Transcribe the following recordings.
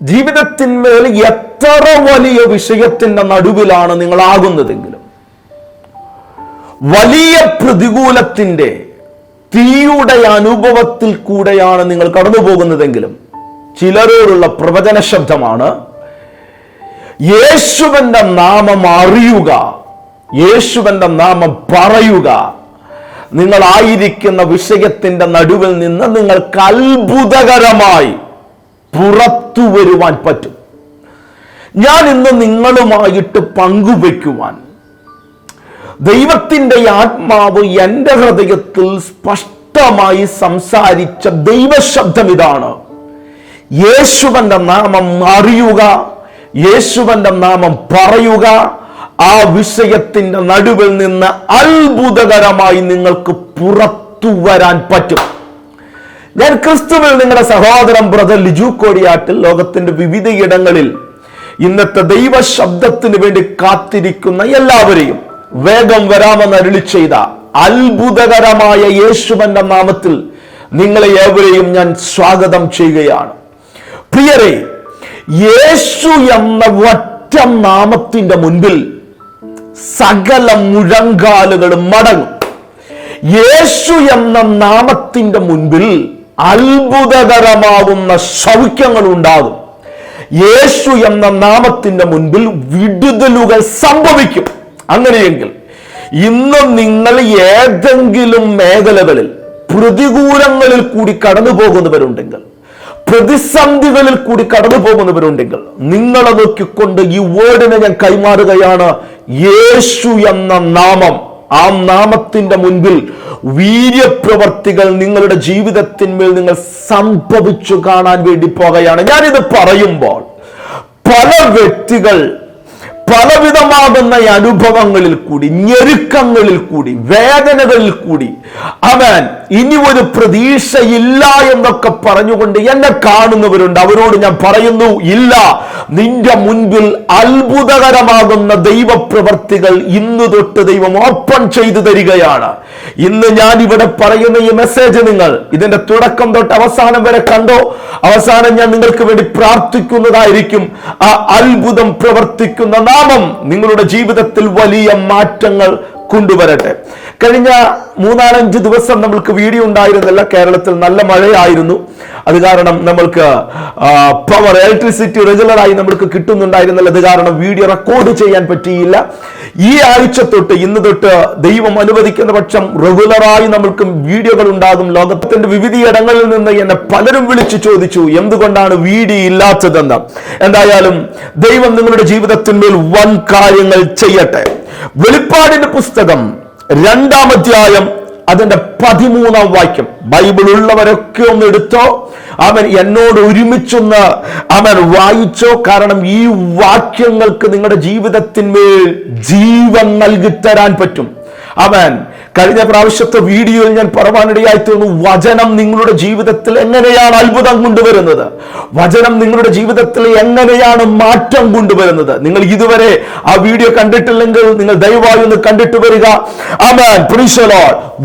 ജീവിതത്തിന്മേൽ എത്ര വലിയ വിഷയത്തിന്റെ നടുവിലാണ് നിങ്ങളാകുന്നതെങ്കിലും വലിയ പ്രതികൂലത്തിന്റെ തീയുടെ അനുഭവത്തിൽ കൂടെയാണ് നിങ്ങൾ കടന്നു പോകുന്നതെങ്കിലും ചിലരോടുള്ള പ്രവചന ശബ്ദമാണ് യേശുവന്റെ നാമം അറിയുക യേശുവന്റെ നാമം പറയുക. നിങ്ങളായിരിക്കുന്ന വിഷയത്തിന്റെ നടുവിൽ നിന്ന് നിങ്ങൾക്ക് അത്ഭുതകരമായി പുറത്തു വരുവാൻ പറ്റും. ഞാൻ ഇന്ന് നിങ്ങളുമായിട്ട് പങ്കുവയ്ക്കുവാൻ ദൈവത്തിന്റെ ആത്മാവ് എന്റെ ഹൃദയത്തിൽ സ്പഷ്ടമായി സംസാരിച്ച ദൈവശബ്ദം ഇതാണ്. യേശുവന്റെ നാമം അറിയുക യേശുവന്റെ നാമം പറയുക ആ വിഷയത്തിന്റെ നടുവിൽ നിന്ന് അത്ഭുതകരമായി നിങ്ങൾക്ക് പുറത്തു വരാൻ പറ്റും. ഞാൻ ക്രിസ്തുവിൽ നിങ്ങളുടെ സഹോദരൻ ബ്രദർ ലിജു കോടിയാട്ടിൽ ലോകത്തിന്റെ വിവിധയിടങ്ങളിൽ ഇന്നത്തെ ദൈവ ശബ്ദത്തിന് വേണ്ടി കാത്തിരിക്കുന്ന എല്ലാവരെയും വേഗം വരാമെന്ന് അരുളി ചെയ്ത അത്ഭുതകരമായ യേശുവന്റെ നാമത്തിൽ നിങ്ങളെ ഏവരെയും ഞാൻ സ്വാഗതം ചെയ്യുകയാണ്. പ്രിയരെ യേശു എന്ന ഒറ്റ നാമത്തിന്റെ മുൻപിൽ സകല മുഴങ്കാലുകളും മടങ്ങും. യേശു എന്ന നാമത്തിന്റെ മുൻപിൽ അത്ഭുതകരമാകുന്ന സൗഖ്യങ്ങൾ ഉണ്ടാകും യേശു എന്ന നാമത്തിന്റെ മുൻപിൽ വിടുതലുകൾ സംഭവിക്കും. അങ്ങനെയെങ്കിൽ ഇന്ന് നിങ്ങൾ ഏതെങ്കിലും മേഖലകളിൽ പ്രതികൂലങ്ങളിൽ കൂടി കടന്നു പോകുന്നവരുണ്ടെങ്കിൽ പ്രതിസന്ധികളിൽ കൂടി കടന്നു പോകുന്നവരുണ്ടെങ്കിൽ നിങ്ങളെ നോക്കിക്കൊണ്ട് ഈ വേർഡിനെ ഞാൻ കൈമാറുകയാണ്. യേശു എന്ന നാമം. ആ നാമത്തിന്റെ മുൻപിൽ വീര്യപ്രവർത്തികൾ നിങ്ങളുടെ ജീവിതത്തിന്മേൽ നിങ്ങൾ സംഭവിച്ചു കാണാൻ വേണ്ടി പോകുകയാണ്. ഞാനിത് പറയുമ്പോൾ പല വ്യക്തികൾ പലവിധമാകുന്ന അനുഭവങ്ങളിൽ കൂടി ഞെരുക്കങ്ങളിൽ കൂടി വേദനകളിൽ കൂടി അവൻ ഇനി ഒരു പ്രതീക്ഷയില്ല എന്നൊക്കെ പറഞ്ഞുകൊണ്ട് എന്നെ കാണുന്നവരുണ്ട്. അവരോട് ഞാൻ പറയുന്നു ഇല്ല നിന്റെ മുൻപിൽ അത്ഭുതകരമാകുന്ന ദൈവപ്രവർത്തികൾ ഇന്ന് തൊട്ട് ദൈവം ഓപ്പൺ ചെയ്തു തരികയാണ്. ഇന്ന് ഞാൻ ഇവിടെ പറയുന്ന ഈ മെസ്സേജ് നിങ്ങൾ ഇതിന്റെ തുടക്കം തൊട്ട് അവസാനം വരെ കണ്ടോ? അവസാനം ഞാൻ നിങ്ങൾക്ക് വേണ്ടി പ്രാർത്ഥിക്കുന്നതായിരിക്കും ആ അത്ഭുതം പ്രവർത്തിക്കുന്ന നാമം. നിങ്ങളുടെ ജീവിതത്തിൽ വലിയ മാറ്റങ്ങൾ കൊണ്ടുവരട്ടെ. കഴിഞ്ഞ മൂന്നാലഞ്ച് ദിവസം നമ്മൾക്ക് വീഡിയോ ഉണ്ടായിരുന്നില്ല. കേരളത്തിൽ നല്ല മഴയായിരുന്നു. അത് കാരണം നമ്മൾക്ക് പവർ ഇലക്ട്രിസിറ്റി റെഗുലറായി നമ്മൾക്ക് കിട്ടുന്നുണ്ടായിരുന്നില്ല. അത് കാരണം വീഡിയോ റെക്കോർഡ് ചെയ്യാൻ പറ്റിയില്ല. ഈ ആഴ്ച തൊട്ട് ഇന്ന് തൊട്ട് ദൈവം അനുവദിക്കുന്ന പക്ഷം റെഗുലറായി നമ്മൾക്ക് വീഡിയോകൾ ഉണ്ടാകും. ലോകത്തിന്റെ വിവിധ ഇടങ്ങളിൽ നിന്ന് എന്നെ പലരും വിളിച്ചു ചോദിച്ചു എന്തുകൊണ്ടാണ് വീഡിയോ ഇല്ലാത്തതെന്ന്? എന്തായാലും ദൈവം നിങ്ങളുടെ ജീവിതത്തിന്മേൽ വൻ കാര്യങ്ങൾ ചെയ്യട്ടെ. വെളിപ്പാടിന്റെ പുസ്തകം രണ്ടാം അധ്യായം അതിന്റെ പതിമൂന്നാം വാക്യം. ബൈബിൾ ഉള്ളവരൊക്കെ ഒന്ന് എടുത്തോ. അവൻ എന്നോട് ഒരുമിച്ചൊന്ന് അവൻ വായിച്ചോ. കാരണം ഈ വാക്യങ്ങൾക്ക് നിങ്ങളുടെ ജീവിതത്തിന്മേൽ ജീവൻ നൽകി തരാൻ പറ്റും. അവൻ കഴിഞ്ഞ പ്രാവശ്യത്തെ വീഡിയോയിൽ ഞാൻ പറവാനിടയായി തീർന്നു. വചനം നിങ്ങളുടെ ജീവിതത്തിൽ എങ്ങനെയാണ് അത്ഭുതം കൊണ്ടുവരുന്നത്? വചനം നിങ്ങളുടെ ജീവിതത്തിൽ എങ്ങനെയാണ് മാറ്റം കൊണ്ടുവരുന്നത്? നിങ്ങൾ ഇതുവരെ ആ വീഡിയോ കണ്ടിട്ടില്ലെങ്കിൽ നിങ്ങൾ ദയവായി ഒന്ന് കണ്ടിട്ട് വരിക.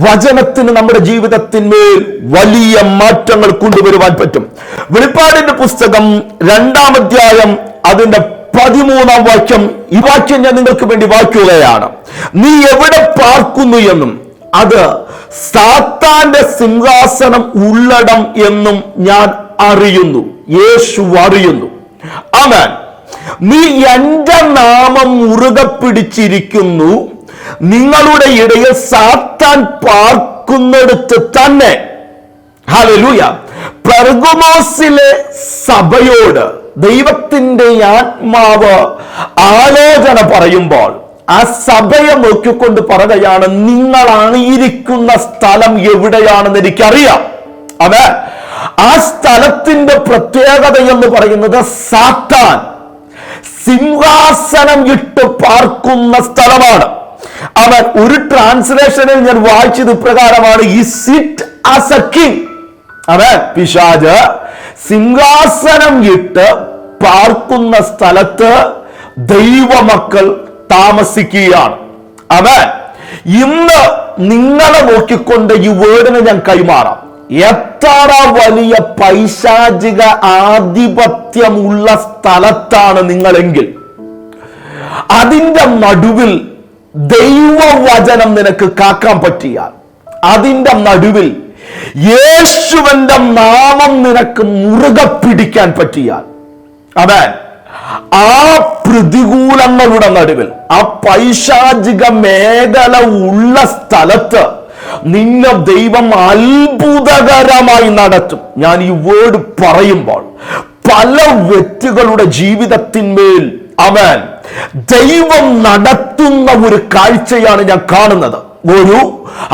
വചനത്തിന് നമ്മുടെ ജീവിതത്തിന്മേൽ വലിയ മാറ്റങ്ങൾ കൊണ്ടുവരുവാൻ പറ്റും. വെളിപ്പാടിന്റെ പുസ്തകം രണ്ടാം അധ്യായം അതിന്റെ പതിമൂന്നാം വാക്യം ഈ വാക്യം ഞാൻ നിങ്ങൾക്ക് വേണ്ടി വായിക്കുകയാണ്. നീ എവിടെ പാർക്കുന്നു എന്നും അത് സാത്താന്റെ സിംഹാസനം ഉള്ളടം എന്നും ഞാൻ അറിയുന്നു. യേശു അറിയുന്നു. അവൻ നീ എന്റെ നാമം മുറുകെ പിടിച്ചിരിക്കുന്നു. നിങ്ങളുടെ ഇടയിൽ സാത്താൻ പാർക്കുന്നിടത്ത് തന്നെ. ഹലലൂയ പെർഗമോസിലെ സഭയോട് ദൈവത്തിന്റെ ആത്മാവ് ആലോചന പറയുമ്പോൾ ആ സഭയെ നോക്കിക്കൊണ്ട് പറയുകയാണ് നിങ്ങളാണ് ഇരിക്കുന്ന സ്ഥലം എവിടെയാണെന്ന് എനിക്കറിയാം. അവ ആ സ്ഥലത്തിന്റെ പ്രത്യേകത എന്ന് പറയുന്നത് സാത്താൻ. സിംഹാസനം ഇട്ട് പാർക്കുന്ന സ്ഥലമാണ്. അവൻ ഒരു ട്രാൻസ്ലേഷനിൽ ഞാൻ വായിച്ചത് ഇപ്രകാരമാണ് ഈ സിറ്റ് ആസ് എ കിങ് അവൻ പിശാജ് സിംഹാസനം ഇട്ട് പാർക്കുന്ന സ്ഥലത്ത് ദൈവമക്കൾ താമസിക്കുകയാണ്. അവൻ ഇന്ന് നിങ്ങളെ നോക്കിക്കൊണ്ട് ഈ വേർഡിനെ ഞാൻ കൈമാറാം. എത്ര വലിയ പൈശാചിക ആധിപത്യമുള്ള സ്ഥലത്താണ് നിങ്ങളെങ്കിൽ. അതിന്റെ നടുവിൽ ദൈവവചനം നിനക്ക് കാക്കാൻ പറ്റിയാൽ. അതിന്റെ നടുവിൽ യേശുവന്റെ നാമം നിനക്ക് മുറുകെ പിടിക്കാൻ പറ്റിയാൽ. അവൻ ആ പ്രതികൂലങ്ങളുടെ നടുവിൽ ആ പൈശാചിക മേഖല ഉള്ള സ്ഥലത്ത് നിന്നെ ദൈവം അത്ഭുതകരമായി നടത്തും. ഞാൻ ഈ വേർഡ് പറയുമ്പോൾ പല വ്യക്തികളുടെ ജീവിതത്തിന്മേൽ അവൻ ദൈവം നടത്തുന്ന ഒരു കാഴ്ചയാണ് ഞാൻ കാണുന്നത്. ഒരു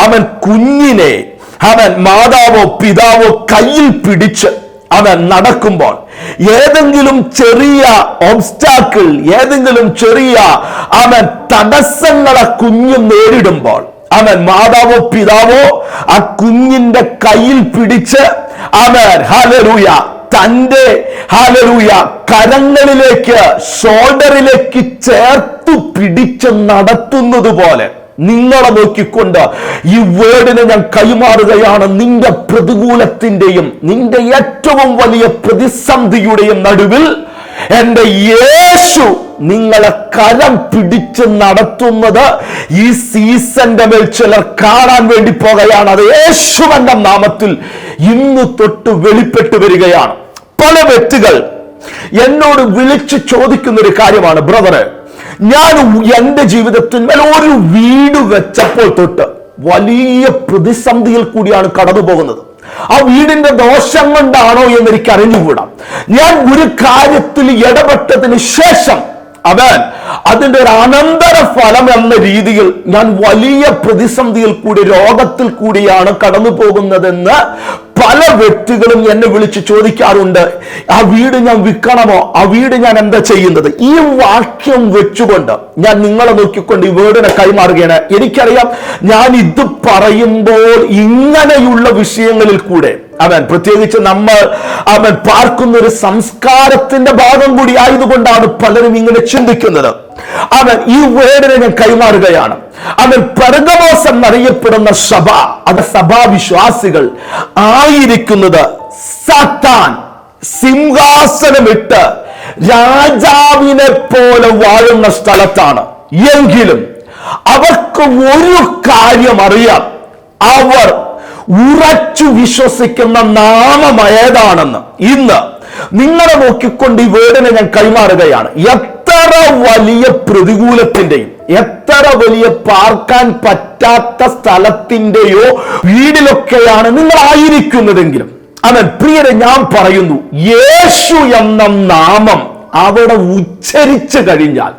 അവൻ കുഞ്ഞിനെ അവൻ മാതാവോ പിതാവോ കയ്യിൽ പിടിച്ച് അവൻ നടക്കുമ്പോൾ ഏതെങ്കിലും ചെറിയ ഒബ്സ്റ്റാക്കിൾ ഏതെങ്കിലും ചെറിയ അവൻ തടസ്സങ്ങളെ കുഞ്ഞു നേരിടുമ്പോൾ അവൻ മാതാവോ പിതാവോ ആ കുഞ്ഞിന്റെ കയ്യിൽ പിടിച്ച് അവൻ ഹലരൂയ തന്റെ ഹാലലൂയ കരങ്ങളിലേക്ക് ഷോൾഡറിലേക്ക് ചേർത്തു പിടിച്ച് നടത്തുന്നത് പോലെ നിങ്ങളെ നോക്കിക്കൊണ്ട് ഈ വേർഡിനെ ഞാൻ കൈമാറുകയാണ് നിന്റെ പ്രതികൂലത്തിന്റെയും നിന്റെ ഏറ്റവും വലിയ പ്രതിസന്ധിയുടെയും നടുവിൽ എന്റെ യേശു നിങ്ങളെ കരം പിടിച്ച് നടത്തുന്നത് ഈ സീസന്റെ മേൽ ചിലർ കാണാൻ വേണ്ടി പോകുകയാണ്. അത് യേശുവന്റെ നാമത്തിൽ ഇന്ന് തൊട്ട് വെളിപ്പെട്ട് വരികയാണ്. പല വ്യക്തികൾ എന്നോട് വിളിച്ചു ചോദിക്കുന്ന ഒരു കാര്യമാണ് ബ്രദറെ ഞാൻ എന്റെ ജീവിതത്തിന്മേൽ ഒരു വീട് വെച്ചപ്പോൾ തൊട്ട് വലിയ പ്രതിസന്ധിയിൽ കൂടിയാണ് കടന്നു പോകുന്നത്. ആ വീടിന്റെ ദോഷം കൊണ്ടാണോ എന്ന് എനിക്ക് അറിഞ്ഞുകൂടാ ഞാൻ ഒരു കാര്യത്തിൽ ഇടപെട്ടതിന് ശേഷം അവൻ അതിന്റെ ഒരു അനന്തര ഫലം എന്ന രീതിയിൽ ഞാൻ വലിയ പ്രതിസന്ധിയിൽ കൂടി രോഗത്തിൽ കൂടിയാണ് കടന്നു പോകുന്നതെന്ന് പല വ്യക്തികളും എന്നെ വിളിച്ച് ചോദിക്കാറുണ്ട് ആ വീട് ഞാൻ വിൽക്കണമോ? ആ വീട് ഞാൻ എന്താ ചെയ്യുന്നത്? ഈ വാക്യം വെച്ചുകൊണ്ട് ഞാൻ നിങ്ങളെ നോക്കിക്കൊണ്ട് ഈ വീടിനെ കൈമാറുകയാണ്. എനിക്കറിയാം ഞാൻ ഇത് പറയുമ്പോൾ ഇങ്ങനെയുള്ള വിഷയങ്ങളിൽ കൂടെ അവൻ. പ്രത്യേകിച്ച് നമ്മൾ അവൻ പാർക്കുന്ന ഒരു സംസ്കാരത്തിന്റെ ഭാഗം കൂടി ആയതുകൊണ്ടാണ് പലരും ഇങ്ങനെ ചിന്തിക്കുന്നത്. അവൻ ഈ വേർഡിനെ ഞാൻ കൈമാറുകയാണ്. അവൻ പരകമാസം എന്നറിയപ്പെടുന്ന സഭ അത് സഭാവിശ്വാസികൾ ആയിരിക്കുന്നത് സത്താൻ സിംഹാസനമിട്ട് രാജാവിനെ പോലെ വാഴുന്ന സ്ഥലത്താണ്. എങ്കിലും അവർക്ക് ഒരു കാര്യം അറിയാം. അവർ ഉറച്ചു വിശ്വസിക്കുന്ന നാമം ഏതാണെന്ന്. ഇന്ന് നിങ്ങളെ നോക്കിക്കൊണ്ട് ഈ വേർഡിനെ ഞാൻ കൈമാറുകയാണ്. എത്ര വലിയ പ്രതികൂലത്തിന്റെയും എത്ര വലിയ പാർക്കാൻ പറ്റാത്ത സ്ഥലത്തിന്റെയോ വീടിലൊക്കെയാണ് നിങ്ങൾ ആയിരിക്കുന്നതെങ്കിലും. അവൻ പ്രിയരെ ഞാൻ പറയുന്നു യേശു എന്ന നാമം അവിടെ ഉച്ചരിച്ചു കഴിഞ്ഞാൽ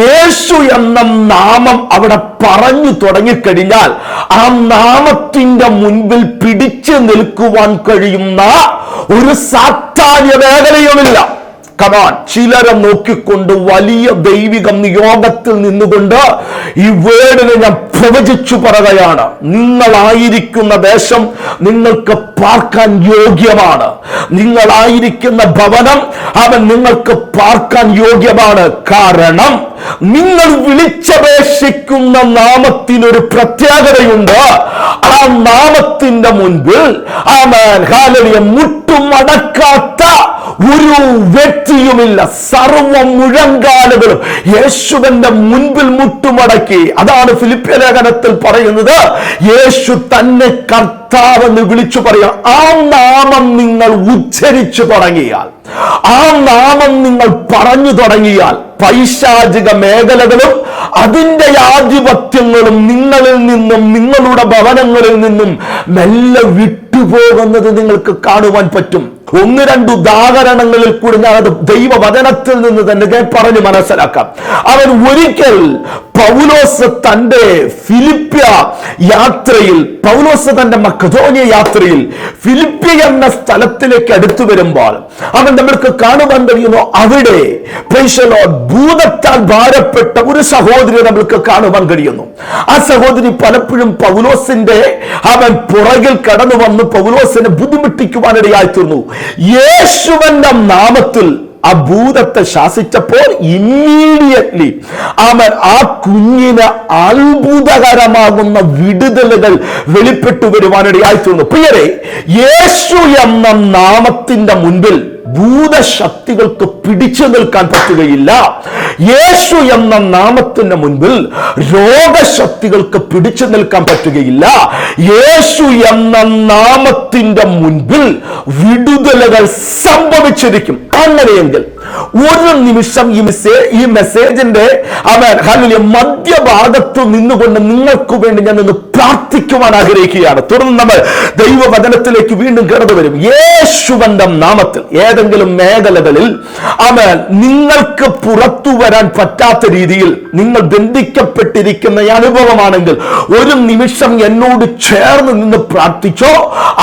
യേശു എന്ന നാമം അവിടെ പറഞ്ഞു തുടങ്ങിക്കഴിഞ്ഞാൽ ആ നാമത്തിന്റെ മുൻപിൽ പിടിച്ചു നിൽക്കുവാൻ കഴിയുന്ന ഒരു സാത്താന്യ മേഖലയുമില്ല. കമാൻ ചിലരെ നോക്കിക്കൊണ്ട് വലിയ ദൈവിക നിയോഗത്തിൽ നിന്നുകൊണ്ട് ഈ വേർഡിനെ ഞാൻ പ്രവചിച്ചു പറയുകയാണ്. നിങ്ങളായിരിക്കുന്ന ദേശം നിങ്ങൾക്ക് പാർക്കാൻ യോഗ്യമാണ്. നിങ്ങളായിരിക്കുന്ന ഭവനം അവൻ നിങ്ങൾക്ക് പാർക്കാൻ യോഗ്യമാണ്. കാരണം നിങ്ങൾ വിളിച്ചപേക്ഷിക്കുന്ന നാമത്തിനൊരു പ്രത്യേകതയുണ്ട്. ആ നാമത്തിന്റെ മുൻപിൽ അവൻ ഹാലലിയ മുട്ടുമടക്കാത്ത ഒരു വ്യക്തിയുമില്ല. സർവ മുഴങ്കാലുകളും യേശുവിന്റെ മുൻപിൽ മുട്ടുമടക്കി. അതാണ് ഫിലിപ്പിയ ലേഖനത്തിൽ പറയുന്നത്. യേശു തന്നെ കർത്താവെന്ന് വിളിച്ചു പറയാം. ആ നാമം നിങ്ങൾ ഉച്ചരിച്ചു തുടങ്ങിയാൽ. ആ നാമം നിങ്ങൾ പറഞ്ഞു തുടങ്ങിയാൽ പൈശാചിക മേഖലകളും അതിന്റെ ആധിപത്യങ്ങളും നിങ്ങളിൽ നിന്നും നിങ്ങളുടെ ഭവനങ്ങളിൽ നിന്നും മെല്ലെ വിട്ടുപോകുന്നത് നിങ്ങൾക്ക് കാണുവാൻ പറ്റും. ഒന്ന് രണ്ട് ഉദാഹരണങ്ങളിൽ കൂടി ഞാൻ അത് ദൈവവചനത്തിൽ നിന്ന് തന്നെ പറഞ്ഞു മനസ്സിലാക്കാം. അവൻ ഒരിക്കൽ പൗലോസ് തന്റെ ഫിലിപ്പ്യ യാത്രയിൽ പൗലോസ് തന്റെ മക്കതോനിയ യാത്രയിൽ ഫിലിപ്പ്യ എന്ന സ്ഥലത്തിലേക്ക് അടുത്തു വരുമ്പോൾ അവൻ നമ്മൾക്ക് കാണുവാൻ കഴിയുന്നു അവിടെ ഭൂതത്താൽ ഭാരപ്പെട്ട ഒരു സഹോദരി നമ്മൾക്ക് കാണുവാൻ കഴിയുന്നു. ആ സഹോദരി പലപ്പോഴും പൗലോസിന്റെ അവൻ പുറകിൽ കടന്നു വന്ന് പൗലോസിനെ ബുദ്ധിമുട്ടിക്കുവാനിടയായി തീർന്നു. യേശുവന്റെ നാമത്തിൽ ആ ഭൂതത്തെ ശാസിച്ചപ്പോൾ ഇമ്മീഡിയറ്റ്ലി അവൻ ആ കുഞ്ഞിന് അത്ഭുതകരമാകുന്ന വിടുതലുകൾ വെളിപ്പെട്ടു വരുവാനിടയായി തീർന്നു പ്രിയരെ യേശു എന്ന നാമത്തിന്റെ മുൻപിൽ ഭൂതശക്തികൾക്ക് പിടിച്ചു നിൽക്കാൻ പറ്റുകയില്ല. യേശു എന്ന നാമത്തിന് മുൻപിൽ രോഗശക്തികൾക്ക് പിടിച്ചു നിൽക്കാൻ പറ്റുകയില്ല. യേശു എന്ന നാമത്തിന്റെ മുൻപിൽ വിടുതലുകൾ സംഭവിച്ചിരിക്കും. അങ്ങനെയെങ്കിൽ ഒരു നിമിഷം ഈ മെസ്സേജ് ഈ മെസ്സേജിന്റെ അവൻ ഹല്ലേലൂയ മധ്യഭാഗത്ത് നിന്നുകൊണ്ട് നിങ്ങൾക്ക് വേണ്ടി ഞാൻ നിന്ന് പ്രാർത്ഥിക്കുവാൻ ആഗ്രഹിക്കുകയാണ്. തുടർന്ന് നമ്മൾ ദൈവവചനത്തിലേക്ക് വീണ്ടും കടന്നു വരും. യേശുവന്റെ നാമത്തിൽ. ഏതെങ്കിലും മേഖലകളിൽ അവൻ നിങ്ങൾക്ക് പുറത്തു വരാൻ പറ്റാത്ത രീതിയിൽ നിങ്ങൾ ബന്ധിക്കപ്പെട്ടിരിക്കുന്ന അനുഭവമാണെങ്കിൽ ഒരു നിമിഷം എന്നോട് ചേർന്ന് നിന്ന് പ്രാർത്ഥിച്ചോ?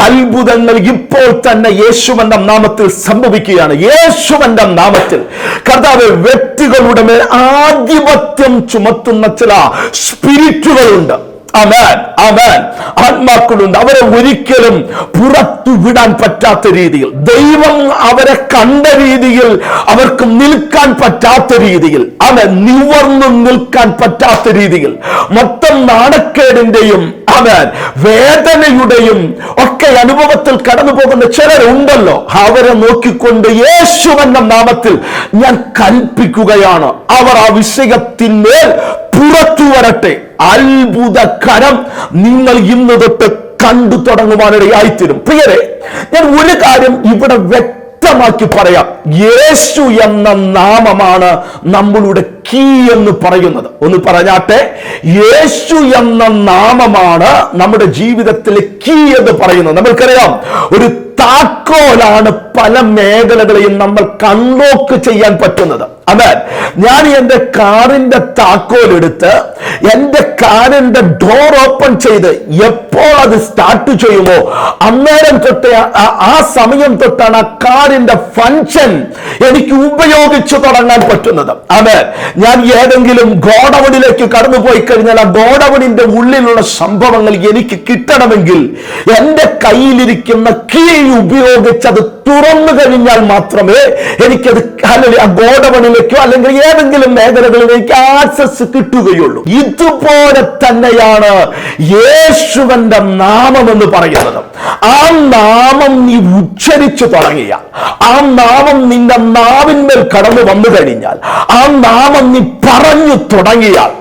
അത്ഭുതങ്ങൾ ഇപ്പോൾ തന്നെ യേശുവന്റെ നാമത്തിൽ സംഭവിക്കുകയാണ്. യേശുവന്റെ നാമത്തിൽ കർത്താവ് വ്യക്തികളുടെ മേൽ ആധിപത്യം ചുമത്തുന്ന ചില സ്പിരിറ്റുകളുണ്ട്. അമേൻ അമേൻ ആത്മാക്കളുണ്ട്. അവരെ ഒരിക്കലും പുറത്തു വിടാൻ പറ്റാത്ത രീതിയിൽ ദൈവം അവരെ കണ്ട രീതിയിൽ അവർക്ക് നിൽക്കാൻ പറ്റാത്ത രീതിയിൽ അവൻ നിവർന്നു നിൽക്കാൻ പറ്റാത്ത രീതിയിൽ മൊത്തം നാണക്കേടിന്റെയും അവൻ വേദനയുടെയും ഒക്കെ അനുഭവത്തിൽ കടന്നു പോകുന്ന ചിലരുണ്ടല്ലോ. അവരെ നോക്കിക്കൊണ്ട് യേശു എന്ന നാമത്തിൽ ഞാൻ കൽപ്പിക്കുകയാണ്. അവർ ആ വിഷയത്തിന്മേൽ പുറത്തു വരട്ടെ. അത്ഭുതകരം നിങ്ങൾ ഇന്ന് തൊട്ട് കണ്ടു തുടങ്ങുവാനിടയായിത്തീരും. പ്രിയരെ ഞാൻ ഒരു കാര്യം ഇവിടെ വ്യക്തമാക്കി പറയാം. യേശു എന്ന നാമമാണ് നമ്മളുടെ കീ എന്ന് പറയുന്നത്. ഒന്ന് പറഞ്ഞാട്ടെ യേശു എന്ന നാമമാണ് നമ്മുടെ ജീവിതത്തിലെ കീ എന്ന് പറയുന്നത്. നമ്മൾക്കറിയാം ഒരു താക്കോലാണ് പല മേഖലകളെയും നമ്മൾ കൺലോക്ക് ചെയ്യാൻ പറ്റുന്നത്. അതെ ഞാൻ എന്റെ കാറിന്റെ താക്കോലെടുത്ത് എന്റെ കാറിന്റെ ഡോർ ഓപ്പൺ ചെയ്ത് എപ്പോൾ അത് സ്റ്റാർട്ട് ചെയ്യുമോ അന്നേരം തൊട്ട് ആ- സമയം തൊട്ടാണ് ആ കാറിന്റെ ഫങ്ഷൻ എനിക്ക് ഉപയോഗിച്ചു തുടങ്ങാൻ പറ്റുന്നത്. അതെ ഞാൻ ഏതെങ്കിലും ഗോഡവണിലേക്ക് കടന്നുപോയി കഴിഞ്ഞാൽ ആ ഗോഡവണിന്റെ ഉള്ളിലുള്ള സംഭവങ്ങൾ എനിക്ക് കിട്ടണമെങ്കിൽ എന്റെ കയ്യിലിരിക്കുന്ന കീ ഉപയോഗിച്ച് അത് തുറന്നു കഴിഞ്ഞാൽ മാത്രമേ എനിക്കത് അല്ലെങ്കിൽ ആ ഗോഡവണിലേക്കോ അല്ലെങ്കിൽ ഏതെങ്കിലും മേഖലകളിലേക്ക് ആക്സസ് കിട്ടുകയുള്ളൂ. ഇതുപോലെ തന്നെയാണ് യേശുവന്റെ നാമം എന്ന് പറയുന്നത്. ആ നാമം നീ ഉച്ചരിച്ചു തുടങ്ങിയ. ആ നാമം നിന്റെ നാവിന്മേൽ കടന്നു വന്നു കഴിഞ്ഞാൽ ആ നാമം നീ പറഞ്ഞു തുടങ്ങിയാൽ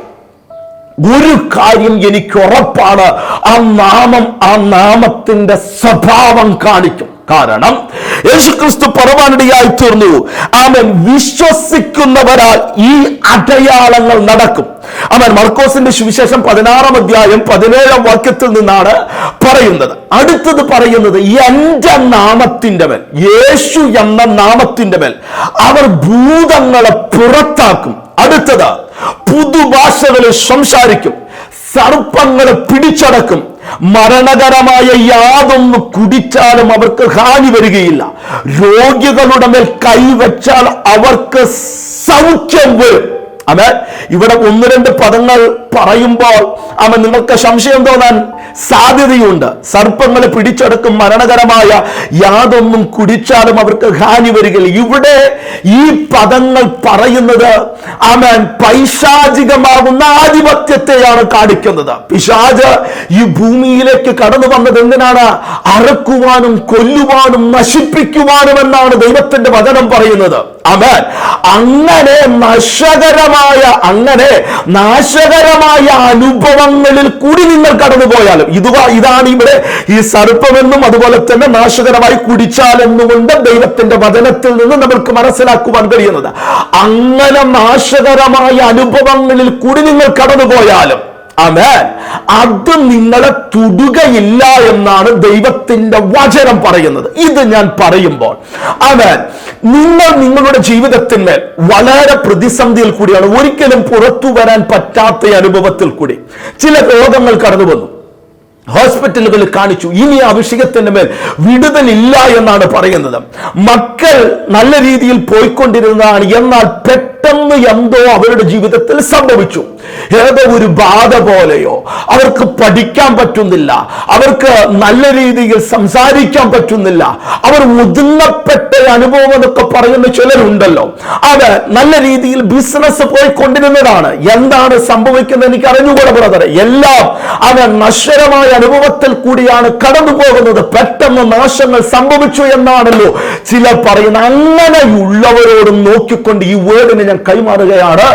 ഒരു കാര്യം എനിക്ക് ഉറപ്പാണ്. ആ നാമം ആ നാമത്തിന്റെ സ്വഭാവം കാണിക്കും. കാരണം യേശുക്രിസ്തു പരമാനടിയായി തീർന്നു. അവൻ വിശ്വസിക്കുന്നവരാൽ ഈ അടയാളങ്ങൾ നടക്കും. അവൻ മർക്കോസിന്റെ സുവിശേഷം പതിനാറാം അധ്യായം പതിനേഴാം വാക്യത്തിൽ നിന്നാണ് പറയുന്നത്. അടുത്തത് പറയുന്നത് എന്റെ നാമത്തിന്റെ മേൽ യേശു എന്ന നാമത്തിന്റെ മേൽ അവർ ഭൂതങ്ങളെ പുറത്താക്കും. അടുത്തത് പുതുഭാഷകളിൽ സംസാരിക്കും. സർപ്പങ്ങളെ പിടിച്ചടക്കും. മരണകരമായ യാതൊന്ന് കുടിച്ചാലും അവർക്ക് ഹാനി വരികയില്ല. രോഗികളുടെ മേൽ കൈവച്ചാൽ അവർക്ക് സൗഖ്യം വരും. അതെ ഇവിടെ ഒന്ന് രണ്ട് പദങ്ങൾ പറയുമ്പോൾ അവൻ നിങ്ങൾക്ക് സംശയം തോന്നാൻ സാധ്യതയുണ്ട്. സർപ്പങ്ങളെ പിടിച്ചെടുക്കും മരണകരമായ യാതൊന്നും കുടിച്ചാലും അവർക്ക് ഹാനി വരികയില്ല. ഇവിടെ ഈ പദങ്ങൾ പറയുന്നത് അവൻ പൈശാചികമാകുന്ന ആധിപത്യത്തെയാണ് കാണിക്കുന്നത്. പിശാജ് ഈ ഭൂമിയിലേക്ക് കടന്നു വന്നത് എന്തിനാണ്? അറക്കുവാനും കൊല്ലുവാനും നശിപ്പിക്കുവാനും എന്നാണ് ദൈവത്തിന്റെ വചനം പറയുന്നത്. അവൻ അങ്ങനെ നശകരമായ അങ്ങനെ നാശകരമായ അനുഭവങ്ങളിൽ കൂടി നിങ്ങൾ കടന്നുപോയാലും ഇത് ഇതാണ് ഇവിടെ ഈ സർപ്പമെന്നും അതുപോലെ തന്നെ നാശകരമായി കുടിച്ചാലെന്നുകൊണ്ട് ദൈവത്തിന്റെ വചനത്തിൽ നിന്ന് നമ്മൾക്ക് മനസ്സിലാക്കുവാൻ കഴിയുന്നത്. അങ്ങനെ നാശകരമായ അനുഭവങ്ങളിൽ കൂടി നിങ്ങൾ കടന്നുപോയാലും അമേൻ അത് നിങ്ങളെ തൊടുകയില്ല എന്നാണ് ദൈവത്തിന്റെ വചനം പറയുന്നത്. ഇത് ഞാൻ പറയുമ്പോൾ അമേൻ നിങ്ങൾ നിങ്ങളുടെ ജീവിതത്തിന്മേൽ വളരെ പ്രതിസന്ധിയിൽ കൂടിയാണ്. ഒരിക്കലും പുറത്തു വരാൻ പറ്റാത്ത അനുഭവത്തിൽ കൂടി ചില രോഗങ്ങൾ കടന്നു വന്നു. ഹോസ്പിറ്റലുകളിൽ കാണിച്ചു. ഇനി ആ വിഷയത്തിന്റെ മേൽ വിടുതലില്ല എന്നാണ് പറയുന്നത്. മക്കൾ നല്ല രീതിയിൽ പോയിക്കൊണ്ടിരുന്നതാണ്. എന്നാൽ പെട്ടെന്ന് എന്തോ അവരുടെ ജീവിതത്തിൽ സംഭവിച്ചു. ഏതോ ഒരു ബാധ പോലെയോ. അവർക്ക് പഠിക്കാൻ പറ്റുന്നില്ല. അവർക്ക് നല്ല രീതിയിൽ സംസാരിക്കാൻ പറ്റുന്നില്ല. അവർ മുതിർന്നപ്പെട്ട അനുഭവം എന്നൊക്കെ പറയുന്ന ചിലരുണ്ടല്ലോ. അത് നല്ല രീതിയിൽ ബിസിനസ് പോയിക്കൊണ്ടിരുന്നതാണ് എന്താണ് സംഭവിക്കുന്നത് എനിക്ക് അറിഞ്ഞുകൂടെ ബ്രദറെ എല്ലാം അത് നശ്വരമായ അനുഭവത്തിൽ കൂടിയാണ് കടന്നു പോകുന്നത്. പെട്ടെന്ന് നാശങ്ങൾ സംഭവിച്ചു എന്നാണല്ലോ ചിലർ പറയുന്ന അങ്ങനെയുള്ളവരോട് നോക്കിക്കൊണ്ട് ഈ വേർഡിനെ ഞാൻ കൈമാറുകയാണ്.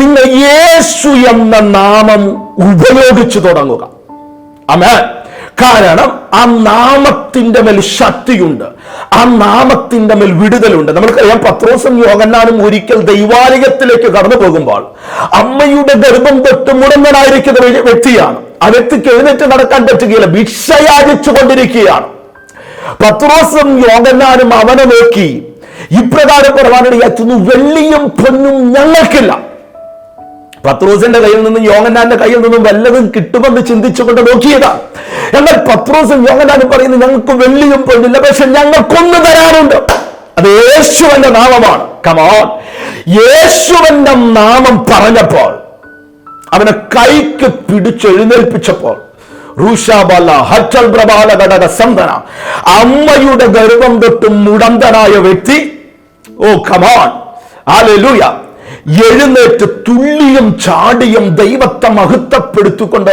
നിങ്ങൾ യേശു എന്ന നാമം ഉപയോഗിച്ചു തുടങ്ങുക. അമേ കാരണം ആ നാമത്തിന്റെ മേൽ ശക്തിയുണ്ട്. ആ നാമത്തിന്റെ മേൽ വിടുതലുണ്ട്. നമ്മൾക്കറിയാം പത്രോസും യോഗന്നാനും ഒരിക്കൽ ദൈവാലയത്തിലേക്ക് കടന്നു പോകുമ്പോൾ അമ്മയുടെ ഗർഭം തൊട്ട് മുടങ്ങനായിരിക്കുന്ന വ്യക്തിയാണ്. ആ വ്യക്തിക്ക് എഴുന്നേറ്റ് നടക്കാൻ പറ്റുകയില്ല. ഭിക്ഷയാചിച്ചു കൊണ്ടിരിക്കുകയാണ്. പത്രോസും യോഗന്നാനും അവനെ നോക്കി ഇപ്രകാരം പറയാനിടയാത്തുന്നു വെള്ളിയും പൊന്നും ഞങ്ങൾക്കില്ല. പത്രോസിന്റെ കയ്യിൽ നിന്നും യോഗനാന്റെ കയ്യിൽ നിന്നും വല്ലതും കിട്ടുമെന്ന് ചിന്തിച്ചുകൊണ്ട് നോക്കിയതാണ് എന്നാൽ പത്രോസും യോഗനാനും പറയുന്നത് ഞങ്ങൾക്ക് വെള്ളിയും പൊന്നില്ല പക്ഷെ ഞങ്ങൾക്കൊന്ന് തരാറുണ്ട് അത് യേശുവന്റെ നാമമാണ്. കമോൺ യേശുവന്റെ നാമം പറഞ്ഞപ്പോൾ അവനെ കൈക്ക് പിടിച്ചെഴുന്നേൽപ്പിച്ചപ്പോൾ സന്തന അമ്മയുടെ ഗർഭം തൊട്ട് മുടന്തനായ വ്യക്തി. ഓ കമാൻ ആലൂയ എഴുന്നേറ്റ് തുള്ളിയും ചാടിയും ദൈവത്തെ മഹത്വപ്പെടുത്തിക്കൊണ്ട്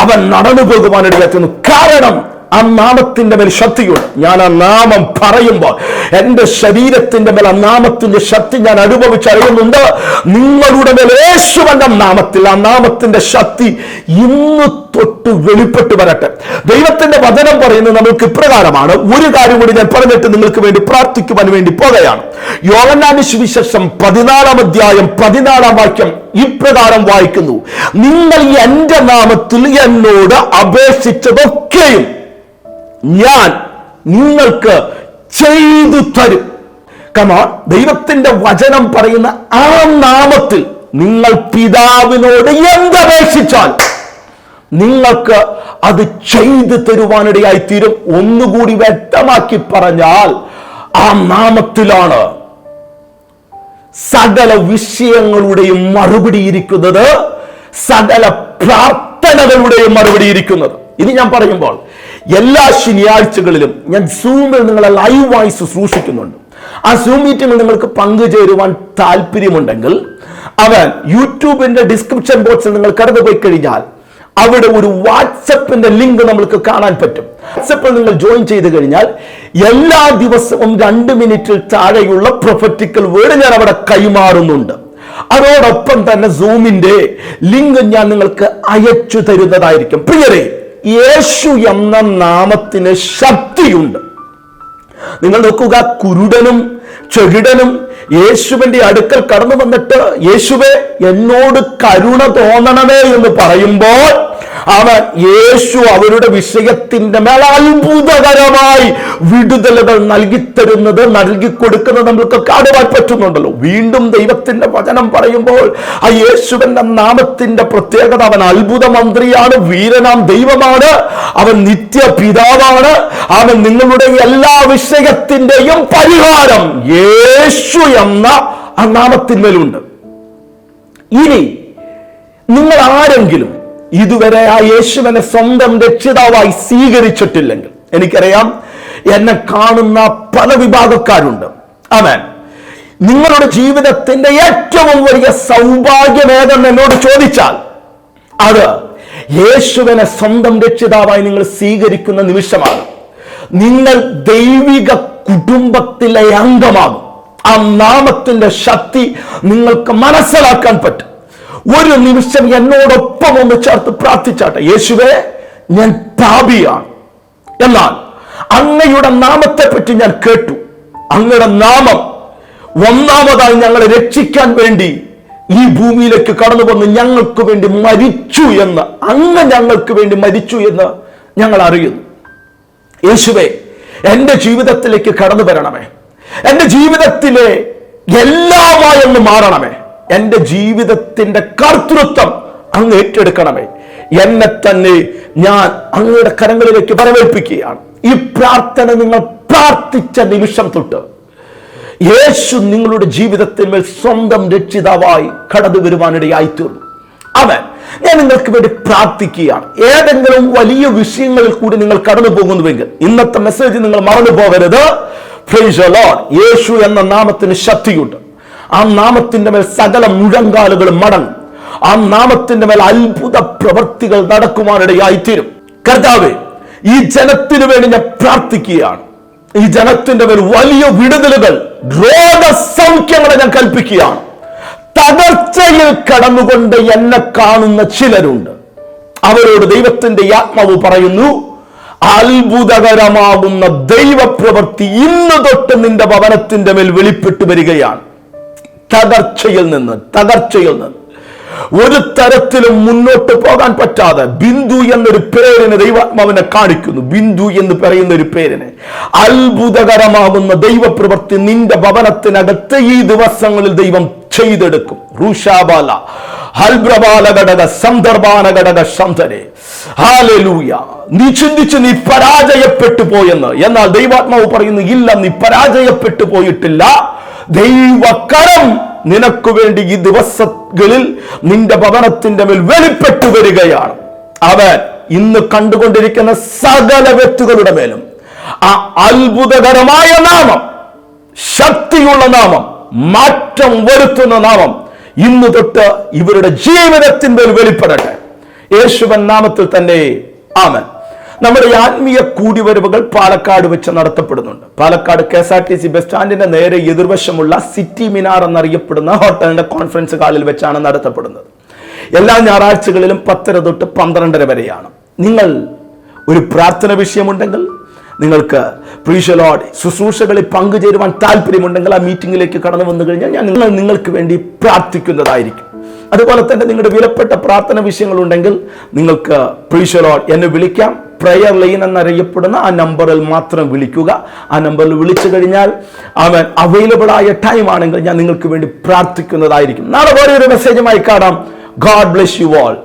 അവൻ നടന്നു പോകുവാനിടയാക്കുന്നു കാരണം ആ നാമത്തിന്റെ മേൽ ശക്തിയുണ്ട് ഞാൻ ആ നാമം പറയുമ്പോൾ എന്റെ ശരീരത്തിന്റെ മേൽ ആ നാമത്തിന്റെ ശക്തി ഞാൻ അനുഭവിച്ചറിയുന്നുണ്ട്. നിങ്ങളുടെ മേൽ യേശുവന്റെ നാമത്തിൽ ആ നാമത്തിന്റെ ശക്തി ഇന്ന് തൊട്ട് വെളിപ്പെട്ട് വരട്ടെ. ദൈവത്തിന്റെ വചനം പറയുന്നത് നമ്മൾക്ക് ഇപ്രകാരമാണ്. ഒരു കാര്യം കൂടി ഞാൻ പറഞ്ഞിട്ട് നിങ്ങൾക്ക് വേണ്ടി പ്രാർത്ഥിക്കുവാൻ വേണ്ടി പോകുകയാണ്. യോഹന്നാന്റെ സുവിശേഷം പതിനാലാം അധ്യായം പതിനാലാം വാക്യം ഇപ്രകാരം വായിക്കുന്നു. നിങ്ങൾ എന്റെ നാമത്തിൽ എന്നോട് അപേക്ഷിച്ചതൊക്കെയും ഞാൻ നിങ്ങൾക്ക് ചെയ്തു തരും. കമാ ദൈവത്തിന്റെ വചനം പറയുന്ന ആ നാമത്തിൽ നിങ്ങൾ പിതാവിനോട് എന്തപേക്ഷിച്ചാൽ നിങ്ങൾക്ക് അത് ചെയ്തു തരുവാനിടയായി തീരും ഒന്നുകൂടി വ്യക്തമാക്കി പറഞ്ഞാൽ ആ നാമത്തിലാണ് സകല വിഷയങ്ങളുടെയും മറുപടി ഇരിക്കുന്നത്. സകല പ്രാർത്ഥനകളുടെയും മറുപടി ഇരിക്കുന്നത്. ഇത് ഞാൻ പറയുമ്പോൾ എല്ലാ ശനിയാഴ്ചകളിലും ഞാൻ സൂമിൽ നിങ്ങളെ ലൈവായി ശുശ്രൂഷിക്കുന്നുണ്ട് ആ സൂം മീറ്റിംഗിൽ നിങ്ങൾക്ക് പങ്കുചേരുവാൻ താല്പര്യമുണ്ടെങ്കിൽ അവൻ യൂട്യൂബിന്റെ ഡിസ്ക്രിപ്ഷൻ ബോക്സിൽ നിങ്ങൾ കടന്നു പോയി കഴിഞ്ഞാൽ അവിടെ ഒരു വാട്സപ്പിന്റെ ലിങ്ക് നമ്മൾക്ക് കാണാൻ പറ്റും. വാട്സപ്പിൽ നിങ്ങൾ ജോയിൻ ചെയ്ത് കഴിഞ്ഞാൽ എല്ലാ ദിവസവും രണ്ട് മിനിറ്റിൽ താഴെയുള്ള പ്രൊഫറ്റിക്കൽ വേർഡ് ഞാൻ അവിടെ കൈമാറുന്നുണ്ട്. അതോടൊപ്പം തന്നെ സൂമിന്റെ ലിങ്ക് ഞാൻ നിങ്ങൾക്ക് അയച്ചു തരുന്നതായിരിക്കും. പ്രിയരെ യേശു എന്ന നാമത്തിന് ശക്തിയുണ്ട്. നിങ്ങൾ നോക്കുക കുരുടനും ചെകിടനും യേശുവിന്റെ അടുക്കൽ കടന്നു വന്നിട്ട് യേശുവെ എന്നോട് കരുണ തോന്നണമേ എന്ന് പറയുമ്പോൾ അവൻ യേശു അവരുടെ വിഷയത്തിന്റെ മേൽ അത്ഭുതകരമായി വിടുതലുകൾ നൽകിത്തരുന്നത് നൽകി കൊടുക്കുന്നത് നമ്മൾക്ക് കാണുവാൻ പറ്റുന്നുണ്ടല്ലോ. വീണ്ടും ദൈവത്തിന്റെ വചനം പറയുമ്പോൾ ആ യേശുവിന്റെ നാമത്തിന്റെ പ്രത്യേകത അവൻ അത്ഭുത മന്ത്രിയാണ് വീരനാം ദൈവമാണ് അവൻ നിത്യ പിതാവാണ് അവൻ നിങ്ങളുടെ എല്ലാ വിഷയത്തിന്റെയും പരിഹാരം. യേശു എന്ന ആ നാമത്തിന്മേലുണ്ട് ഇനി നിങ്ങൾ ആരെങ്കിലും ഇതുവരെ ആ യേശുവിനെ സ്വന്തം രക്ഷിതാവായി സ്വീകരിച്ചിട്ടില്ലെങ്കിൽ എനിക്കറിയാം എന്നെ കാണുന്ന പല വിഭാഗക്കാരുണ്ട്. അവൻ നിങ്ങളുടെ ജീവിതത്തിന്റെ ഏറ്റവും വലിയ സൗഭാഗ്യമേതെന്ന് എന്നോട് ചോദിച്ചാൽ അത് യേശുവിനെ സ്വന്തം രക്ഷിതാവായി നിങ്ങൾ സ്വീകരിക്കുന്ന നിമിഷമാണ്. നിങ്ങൾ ദൈവിക കുടുംബത്തിലെ അംഗമാകും. ആ നാമത്തിന്റെ ശക്തി നിങ്ങൾക്ക് മനസ്സിലാക്കാൻ പറ്റും. ഒരു നിമിഷം എന്നോടൊപ്പം ഒന്ന് ചേർത്ത് പ്രാർത്ഥിച്ചാട്ടെ. യേശുവേ ഞാൻ പാപിയാണ്. എന്നാൽ അങ്ങയുടെ നാമത്തെ പറ്റി ഞാൻ കേട്ടു. അങ്ങയുടെ നാമം ഒന്നാമതായി ഞങ്ങളെ രക്ഷിക്കാൻ വേണ്ടി ഈ ഭൂമിയിലേക്ക് കടന്നു വന്ന് ഞങ്ങൾക്ക് വേണ്ടി മരിച്ചു എന്ന് അങ്ങ് ഞങ്ങൾക്ക് വേണ്ടി മരിച്ചു എന്ന് ഞങ്ങൾ അറിയുന്നു. യേശുവേ എന്റെ ജീവിതത്തിലേക്ക് കടന്നു വരണമേ. എന്റെ ജീവിതത്തിലെ എല്ലാമായി ഒന്ന് മാറണമേ. എന്റെ ജീവിതത്തിന്റെ കർത്തൃത്വം അങ്ങ് ഏറ്റെടുക്കണമേ. എന്നെ തന്നെ ഞാൻ അങ്ങയുടെ കരങ്ങളിലേക്ക് വരവേൽപ്പിക്കുകയാണ്. ഈ പ്രാർത്ഥന നിങ്ങൾ പ്രാർത്ഥിച്ച നിമിഷം തൊട്ട് യേശു നിങ്ങളുടെ ജീവിതത്തിന്മേൽ സ്വന്തം രക്ഷിതാവായി കടന്നു വരുവാനിടയായി തീർന്നു അവൻ ഞാൻ നിങ്ങൾക്ക് വേണ്ടി പ്രാർത്ഥിക്കുകയാണ്. ഏതെങ്കിലും വലിയ വിഷയങ്ങളിൽ കൂടി നിങ്ങൾ കടന്നു പോകുന്നുവെങ്കിൽ ഇന്നത്തെ മെസ്സേജ് നിങ്ങൾ മറന്നു പോകരുത് Lord. യേശു എന്ന നാമത്തിന് ശക്തിയുണ്ട്. ആ നാമത്തിന്റെ മേൽ സകല മുഴങ്കാലുകളും മടങ്ങും. ആ നാമത്തിന്റെ മേൽ അത്ഭുത പ്രവൃത്തികൾ നടക്കുവാനിടയായി തീരും കർത്താവേ ഈ ജനത്തിന് വേണ്ടി ഞാൻ പ്രാർത്ഥിക്കുകയാണ്. ഈ ജനത്തിന്റെ മേൽ വലിയ വിടുതലുകൾ രോഗസൗഖ്യങ്ങളെ ഞാൻ കൽപ്പിക്കുകയാണ്. തകർച്ചയിൽ കടന്നുകൊണ്ട് എന്നെ കാണുന്ന ചിലരുണ്ട്. അവരോട് ദൈവത്തിന്റെ ആത്മാവ് പറയുന്നു അത്ഭുതകരമാകുന്ന ദൈവപ്രവൃത്തി ഇന്ന് തൊട്ട് നിന്റെ ഭവനത്തിന്റെ മേൽ വെളിപ്പെട്ടു വരികയാണ്. തകർച്ചയിൽ നിന്ന് തകർച്ചയിൽ നിന്ന്. ഒരു തരത്തിലും മുന്നോട്ട് പോകാൻ പറ്റാതെ ബിന്ദു എന്നൊരു പേരിന് ദൈവാത്മാവിനെ കാണിക്കുന്നു. ബിന്ദു എന്ന് പറയുന്ന ഒരു പേരിന്. അത്ഭുതകരമാകുന്ന ദൈവപ്രവൃത്തി നിന്റെ ഭവനത്തിനകത്ത് ഈ ദിവസങ്ങളിൽ ദൈവം ചെയ്തെടുക്കും. റൂഷാബാല ഹൽബ്രബാല ഘടക സന്ദർഭാന ഘടക സന്ധരെ ഹാലലൂയ. നീ ചിന്തിച്ച് നീ പരാജയപ്പെട്ടു പോയെന്ന്. എന്നാൽ ദൈവാത്മാവ് പറയുന്നു ഇല്ല നീ പരാജയപ്പെട്ടു പോയിട്ടില്ല. ദൈവകരം നിനക്ക് വേണ്ടി ഈ ദിവസങ്ങളിൽ നിന്റെ ഭവനത്തിന്റെ മേൽ വെളിപ്പെട്ടു വരികയാണ്. അവൻ ഇന്ന് കണ്ടുകൊണ്ടിരിക്കുന്ന സകല വ്യക്തികളുടെ മേലും ആ അത്ഭുതകരമായ നാമം ശക്തിയുള്ള നാമം മാറ്റം വരുത്തുന്ന നാമം ഇന്ന് തൊട്ട് ഇവരുടെ ജീവിതത്തിന്മേൽ വെളിപ്പെടട്ടെ. യേശുവൻ നാമത്തിൽ തന്നെ. ആമൻ. നമ്മുടെ ആത്മീയ കൂടിവരവുകൾ പാലക്കാട് വെച്ച് നടത്തപ്പെടുന്നുണ്ട്. Palakkad K S R T C bus സ്റ്റാൻഡിന്റെ നേരെ എതിർവശമുള്ള സിറ്റി മിനാർ എന്നറിയപ്പെടുന്ന ഹോട്ടലിന്റെ കോൺഫറൻസ് ഹാളിൽ വെച്ചാണ് നടത്തപ്പെടുന്നത്. എല്ലാ ഞായറാഴ്ചകളിലും പത്തര തൊട്ട് പന്ത്രണ്ടര വരെയാണ്. നിങ്ങൾ ഒരു പ്രാർത്ഥന വിഷയമുണ്ടെങ്കിൽ നിങ്ങൾക്ക് പ്രീഷലോഡ് ശുശ്രൂഷകളിൽ പങ്കുചേരുവാൻ താല്പര്യമുണ്ടെങ്കിൽ ആ മീറ്റിംഗിലേക്ക് കടന്നു വന്നു കഴിഞ്ഞാൽ ഞാൻ നിങ്ങൾ നിങ്ങൾക്ക് വേണ്ടി പ്രാർത്ഥിക്കുന്നതായിരിക്കും. അതുപോലെ തന്നെ നിങ്ങളുടെ വിലപ്പെട്ട പ്രാർത്ഥന വിഷയങ്ങളുണ്ടെങ്കിൽ നിങ്ങൾക്ക് പ്രീഷലോഡ് എന്നെ വിളിക്കാം. പ്രയർ ലൈൻ എന്നറിയപ്പെടുന്ന ആ നമ്പറിൽ മാത്രം വിളിക്കുക. ആ നമ്പറിൽ വിളിച്ചു കഴിഞ്ഞാൽ അവൻ അവൈലബിൾ ആയ ടൈം ആണെങ്കിൽ ഞാൻ നിങ്ങൾക്ക് വേണ്ടി പ്രാർത്ഥിക്കുന്നതായിരിക്കും. നാളെ വേറെ ഒരു മെസ്സേജുമായി കാണാം. God bless you all